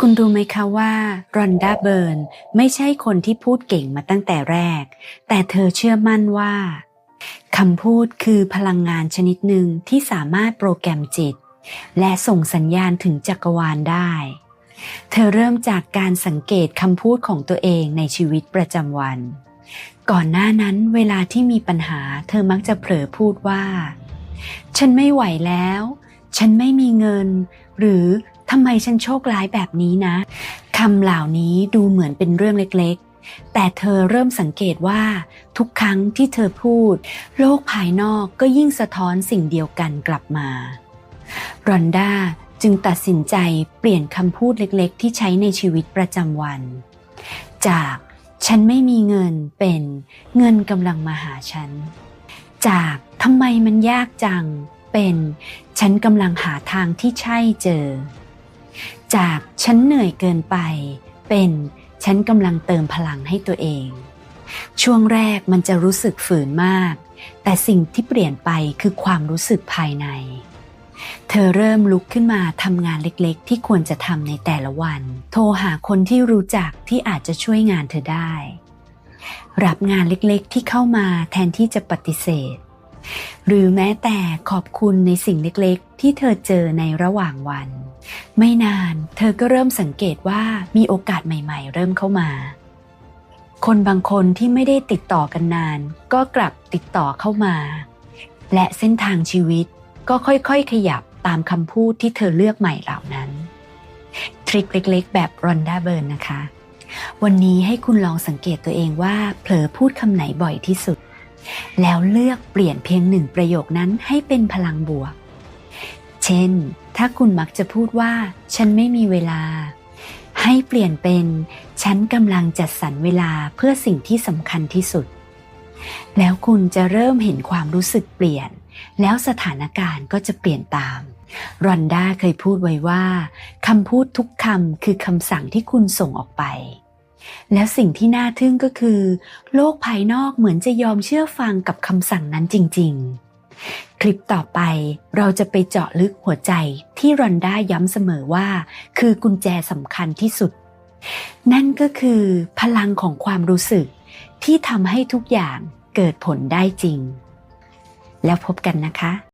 คุณรู้ไหมคะว่ารอนด้าเบิร์นไม่ใช่คนที่พูดเก่งมาตั้งแต่แรก แต่เธอเชื่อมั่นว่าคำพูดคือพลังงานชนิดหนึ่งที่สามารถโปรแกรมจิต และส่งสัญญาณถึงจักรวาลได้ เธอเริ่มจากการสังเกตคำพูดของตัวเองในชีวิตประจำวัน ก่อนหน้านั้นเวลาที่มีปัญหา เธอมักจะเผลอพูดว่า ฉันไม่ไหวแล้ว ฉันไม่มีเงิน หรือ ทำไมฉันโชคร้ายแบบนี้นะคำเหล่านี้ดูเหมือนเป็นเรื่องเล็กๆ แต่เธอเริ่มสังเกตว่า ทุกครั้งที่เธอพูด โลกภายนอกก็ยิ่งสะท้อนสิ่งเดียวกันกลับมารอนด้าจึงตัดสินใจเปลี่ยนคำพูดเล็กๆ ที่ใช้ในชีวิตประจำวัน จากฉันไม่มีเงินเป็นเงินกำลังมาหาฉัน จากทำไมมันยากจังเป็นฉันกำลังหาทางที่ใช่เจอ จากฉันเหนื่อยเกินไป เป็นฉันกำลังเติมพลังให้ตัวเอง ช่วงแรกมันจะรู้สึกฝืนมาก แต่สิ่งที่เปลี่ยนไปคือความรู้สึกภายใน เธอเริ่มลุกขึ้นมาทำงานเล็กๆ ที่ควรจะทำในแต่ละวัน โทรหาคนที่รู้จักที่อาจจะช่วยงานเธอได้ รับงานเล็กๆ ที่เข้ามาแทนที่จะปฏิเสธ หรือแม้แต่ขอบคุณในสิ่งเล็กๆ ที่เธอเจอในระหว่างวัน ไม่นาน เธอก็เริ่มสังเกตว่ามีโอกาสใหม่ ๆ เริ่มเข้ามา คนบางคนที่ไม่ได้ติดต่อกันนาน ก็กลับติดต่อเข้ามา และเส้นทางชีวิตก็ค่อยๆ ขยับตามคำพูดที่เธอเลือกใหม่เหล่านั้น ทริคเล็กๆ แบบรอนด้าเบิร์นนะคะ วันนี้ให้คุณลองสังเกตตัวเองว่าเผลอพูดคำไหนบ่อยที่สุด แล้วเลือกเปลี่ยนเพียงหนึ่งประโยคนั้นให้เป็นพลังบวก เช่น ถ้าคุณมักจะพูดว่า ฉันไม่มีเวลา ให้เปลี่ยนเป็น ฉันกำลังจัดสรรเวลาเพื่อสิ่งที่สำคัญที่สุด แล้วคุณจะเริ่มเห็นความรู้สึกเปลี่ยน แล้วสถานการณ์ก็จะเปลี่ยนตามรอนด้าเคยพูดไว้ว่าคำพูดทุกคำคือคำสั่งที่คุณส่งออกไป แล้วสิ่งที่น่าทึ่งก็คือ โลกภายนอกเหมือนจะยอมเชื่อฟังกับคำสั่งนั้นจริง ๆ คลิปต่อไปเราจะไปเจาะลึกหัวใจที่รอนด้าย้ำเสมอว่า คือกุญแจสำคัญที่สุด นั่นก็คือพลังของความรู้สึก ที่ทำให้ทุกอย่างเกิดผลได้จริง แล้วพบกันนะคะ